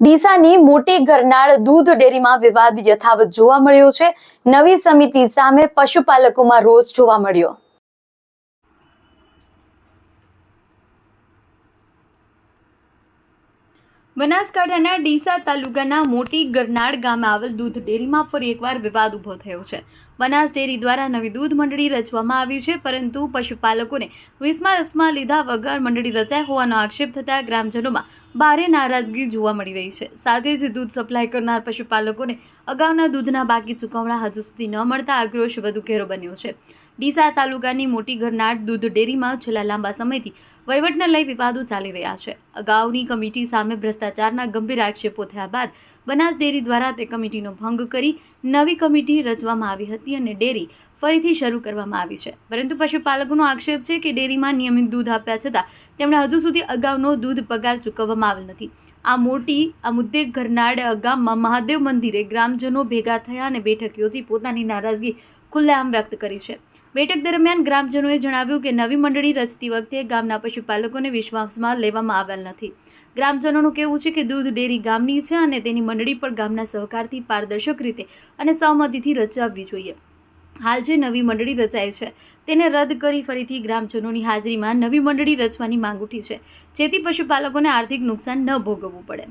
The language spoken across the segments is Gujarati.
ડીસાની મોટી ગરનાળ દૂધ ડેરીમાં વિવાદ યથાવત જોવા મળ્યો છે. નવી સમિતિ સામે પશુપાલકોમાં રોષ જોવા મળ્યો. બનાસકાંઠાના ડીસા તાલુકાના મોટી ગરનાળ ગામે આવેલ દૂધ ડેરીમાં ફરી એકવાર વિવાદ ઊભો થયો છે. બનાસ ડેરી દ્વારા નવી દૂધ મંડળી રચવામાં આવી છે, પરંતુ પશુપાલકોને વીસમાં દસમાં લીધા વગર મંડળી રચાઈ હોવાનો આક્ષેપ થતાં ગ્રામજનોમાં ભારે નારાજગી જોવા મળી રહી છે. સાથે જ દૂધ સપ્લાય કરનાર પશુપાલકોને અગાઉના દૂધના બાકી ચૂકવણા હજુ સુધી ન મળતા આક્રોશ વધુ ઘેરો બન્યો છે. ડીસા તાલુકાની મોટી ગરનાળ દૂધ ડેરીમાં છેલ્લા લાંબા સમયથી વહીવટને લઈ વિવાદો ચાલી રહ્યા છે. અગાઉની કમિટી સામે ભ્રષ્ટાચારના ગંભીર આક્ષેપો થયા બાદ બનાસ ડેરી દ્વારા તે કમિટીનો ભંગ કરી નવી કમિટી રચવામાં આવી હતી અને ડેરી ફરીથી શરૂ કરવામાં આવી છે. પરંતુ પશુપાલકોનો આક્ષેપ છે કે ડેરીમાં નિયમિત દૂધ આપ્યા છતાં તેમણે હજુ સુધી અગાઉનો દૂધ પગાર ચૂકવવામાં આવેલ નથી. આ મોટી, આ મુદ્દે ગરનાડ ગામમાં મહાદેવ મંદિરે ગ્રામજનો ભેગા થયા અને બેઠક યોજી પોતાની નારાજગી ખુલ્લેઆમ વ્યક્ત કરી છે. બેઠક દરમિયાન ગ્રામજનોએ જણાવ્યું કે નવી મંડળી રચતી વખતે ગામના પશુપાલકોને વિશ્વાસમાં લેવામાં આવેલ નથી. ગ્રામજનોનું કહેવું છે કે દૂધ ડેરી ગામની છે અને તેની મંડળી પણ ગામના સહકારથી પારદર્શક રીતે અને સહમતિથી રચાવવી જોઈએ. હાલ જે નવી મંડળી રચાઈ છે, તેને રદ કરી ફરીથી ગ્રામજનોની હાજરીમાં નવી મંડળી રચવાની માંગ ઉઠી છે, જેથી પશુપાલકોને આર્થિક નુકસાન ન ભોગવવું પડે.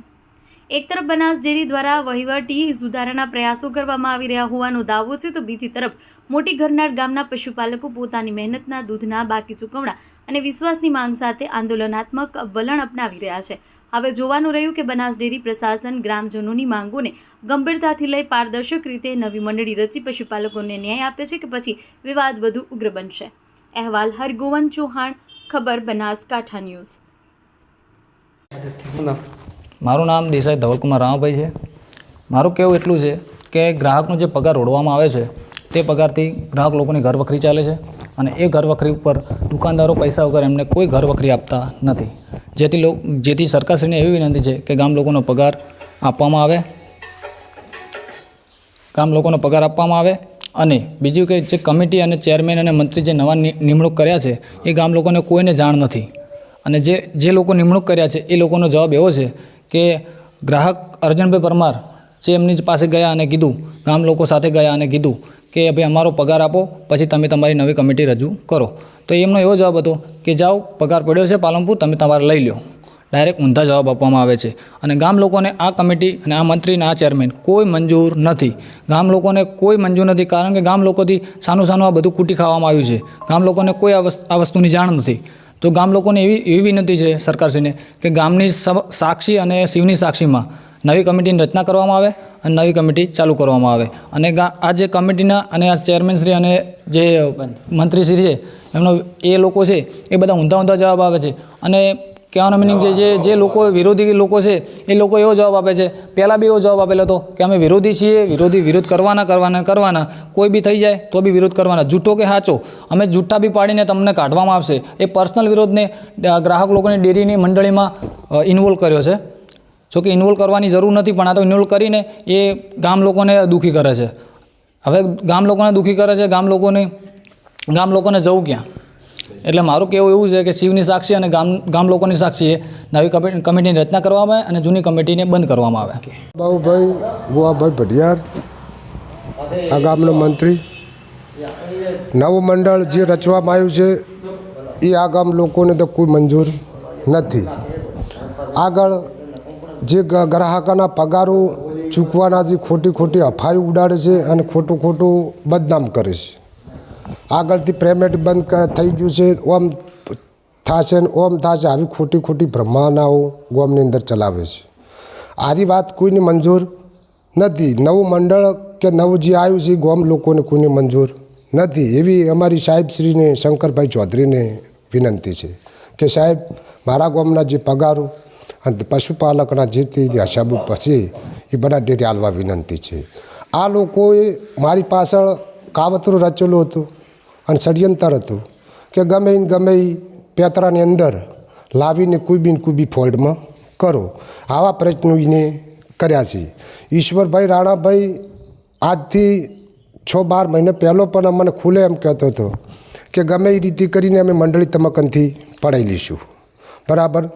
એક તરફ બનાસ ડેરી દ્વારા વહીવટી સુધારાના પ્રયાસો કરવામાં આવી રહ્યા હોવાનો દાવો છે, તો બીજી તરફ મોટી ઘરનાળ ગામના પશુપાલકો પોતાની મહેનતના દૂધના બાકી ચૂકવણા અને વિશ્વાસની માંગ સાથે આંદોલનાત્મક વલણ અપનાવી રહ્યા છે. હવે જોવાનું રહ્યું કે બનાસ ડેરી પ્રશાસન ગ્રામજનોની માંગોને ગંભીરતાથી લઈ પારદર્શક રીતે નવી મંડળી રચી પશુપાલકોને ન્યાય આપે છે કે પછી વિવાદ વધુ ઉગ્ર બનશે? અહેવાલ હરગોવન ચૌહાણ, ખબર બનાસકાંઠા ન્યૂઝ. મારું નામ દેસાઈ ધવલકુમાર રામાભાઈ છે. મારું કહેવું એટલું છે કે ગ્રાહકનો જે પગાર ઓળવામાં આવે છે, તે પગારથી ગ્રાહક લોકોની ઘર વખરી ચાલે છે અને એ ઘર વખરી ઉપર દુકાનદારો પૈસા વગર એમને કોઈ ઘર વખરી આપતા નથી. જેથી લો, જેથી સરકારશ્રીને એવી વિનંતી છે કે ગામ લોકોનો પગાર આપવામાં આવે, ગામ લોકોનો પગાર આપવામાં આવે અને બીજું કે જે કમિટી અને ચેરમેન અને મંત્રી જે નવા નિમણૂક કર્યા છે, એ ગામ લોકોને કોઈને જાણ નથી. અને જે જે લોકો નિમણૂક કર્યા છે, એ લોકોનો જવાબ એવો છે કે ગ્રાહક અર્જનભાઈ પરમાર જે એમની પાસે ગયા અને કીધું, ગામ લોકો સાથે ગયા અને કીધું કે ભાઈ, અમારો પગાર આપો, પછી તમે તમારી નવી કમિટી રજૂ કરો. તો એમનો એવો જવાબ હતો કે, જાઓ, પગાર પડ્યો છે પાલનપુર, તમે તમારે લઈ લો ડાયરેક્ટ ઊંધા જવાબ આપવામાં આવે છે. અને ગામ લોકોને આ કમિટી અને આ મંત્રી અને આ ચેરમેન કોઈ મંજૂર નથી. ગામ લોકોને કોઈ મંજૂર નથી, કારણ કે ગામ લોકોથી સાનું સાનું આ બધું કૂટી ખાવામાં આવ્યું છે. ગામ લોકોને કોઈ આ વસ્તુની જાણ નથી. તો ગામ લોકોને એવી એવી વિનંતી છે સરકારશ્રીને કે ગામની સાક્ષી અને શિવની સાક્ષીમાં નવી કમિટીની રચના કરવામાં આવે અને નવી કમિટી ચાલુ કરવામાં આવે. અને ગા આ જે કમિટીના અને આ ચેરમેનશ્રી અને જે મંત્રીશ્રી છે એમનો એ લોકો છે એ બધા ઊંધા ઊંધા જવાબ આવે છે. અને કહેવાનો મિનિંગ છે જે જે લોકો વિરોધી લોકો છે, એ લોકો એવો જવાબ આપે છે. પહેલાં બી એવો જવાબ આપેલો હતો કે અમે વિરોધી છીએ, વિરોધી વિરોધ કરવાના કરવાના કરવાના. કોઈ બી થઈ જાય તો બી વિરોધ કરવાના. જૂઠો કે સાચો? અમે જૂઠા બી પાડીને તમને કાઢવામાં આવશે. એ પર્સનલ વિરોધને ગ્રાહક લોકોની ડેરીની મંડળીમાં ઇન્વોલ્વ કર્યો છે. જો કે ઇન્વોલ્વ કરવાની જરૂર નથી, પણ આ તો ઇન્વોલ્વ કરીને એ ગામ લોકોને દુઃખી કરે છે. હવે ગામ લોકોને દુઃખી કરે છે, ગામ લોકોને ગામ લોકોને જવું ક્યાં? એટલે મારું કહેવું એવું છે કે શિવની સાક્ષી અને ગામ ગામ લોકોની સાક્ષીએ નવી કમિ- કમિટીની રચના કરવામાં આવે અને જૂની કમિટીને બંધ કરવામાં આવે. બાબુભાઈ ગુવાભાઈ ભટિયાર આ ગામનો મંત્રી. નવું મંડળ જે રચવામાં આવ્યું છે એ આ ગામ લોકોને તો કોઈ મંજૂર નથી. આગળ જે ગ્રાહકોના પગારો ચૂકવાના જે ખોટી ખોટી અફાઈ ઉડાડે છે અને ખોટું ખોટું બદનામ કરે છે. આગળથી પેમેન્ટ બંધ થઈ ગયું છે. ઓમ થશે ને ઓમ થશે. આવી ખોટી ખોટી બ્રહ્માનાઓ ગોમની અંદર ચલાવે છે. આરી વાત કોઈને મંજૂર નથી. નવું મંડળ કે નવું જે આવ્યું છે, ગોમ લોકોને કોઈને મંજૂર નથી. એવી અમારી સાહેબશ્રીને શંકરભાઈ ચૌધરીને વિનંતી છે કે સાહેબ, મારા ગામના જે પગારો અને પશુપાલકના જે તે હસાબુ પછી એ બધા ડેરી હાલવા વિનંતી છે. આ લોકોએ મારી પાછળ કાવતરું રચેલું હતું. અને ષડયંત્ર હતું કે ગમે ગમે પેતરાની અંદર લાવીને કોઈ બી ને કોઈ બી ફોલ્ડમાં કરો. આવા પ્રયત્નો એને કર્યા છે. ઈશ્વરભાઈ રાણાભાઈ આજથી છ બાર મહિને પહેલો પણ અમને ખુલે એમ કહેતો હતો કે ગમે એ રીતે કરીને અમે મંડળી તમકનથી પડાવી લઈશું. બરાબર?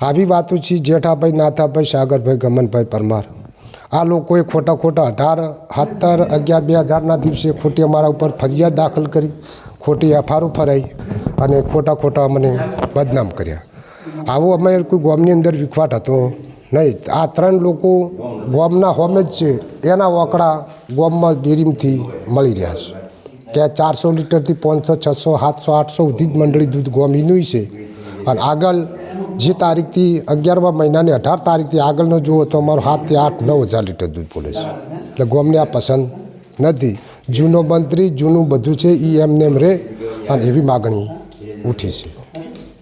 આવી વાતો છે જેઠાભાઈ, નાથાભાઈ, સાગરભાઈ, ગમનભાઈ પરમાર. આ લોકોએ ખોટા ખોટા અઢાર, સત્તર, અગિયાર, બે હજારના દિવસે ખોટી અમારા ઉપર ફરિયાદ દાખલ કરી, ખોટી એફઆરઓ ફરાઈ અને ખોટા ખોટા અમને બદનામ કર્યા. આવો અમે કોઈ ગોમની અંદર વિખવાટ હતો નહીં. આ ત્રણ લોકો ગોમના હોમે જ છે. એના ઓકડા ગોમમાં ડેરીમથી મળી રહ્યા છે. ત્યાં ચારસો લીટરથી પાંચસો, છસો, સાતસો, આઠસો સુધી જ મંડળી દૂધ ગોમીનું છે. અને આગળ જે તારીખથી અગિયારમા મહિનાની અઢાર તારીખથી આગળનો જુઓ તો અમારો સાતથી આઠ નવ હજાર લીટર દૂધ બોલે છે. એટલે ગોમને આ પસંદ નથી. જૂનો મંત્રી, જૂનું બધું છે એ એમને એમ રહે અને એવી માગણી ઉઠી છે.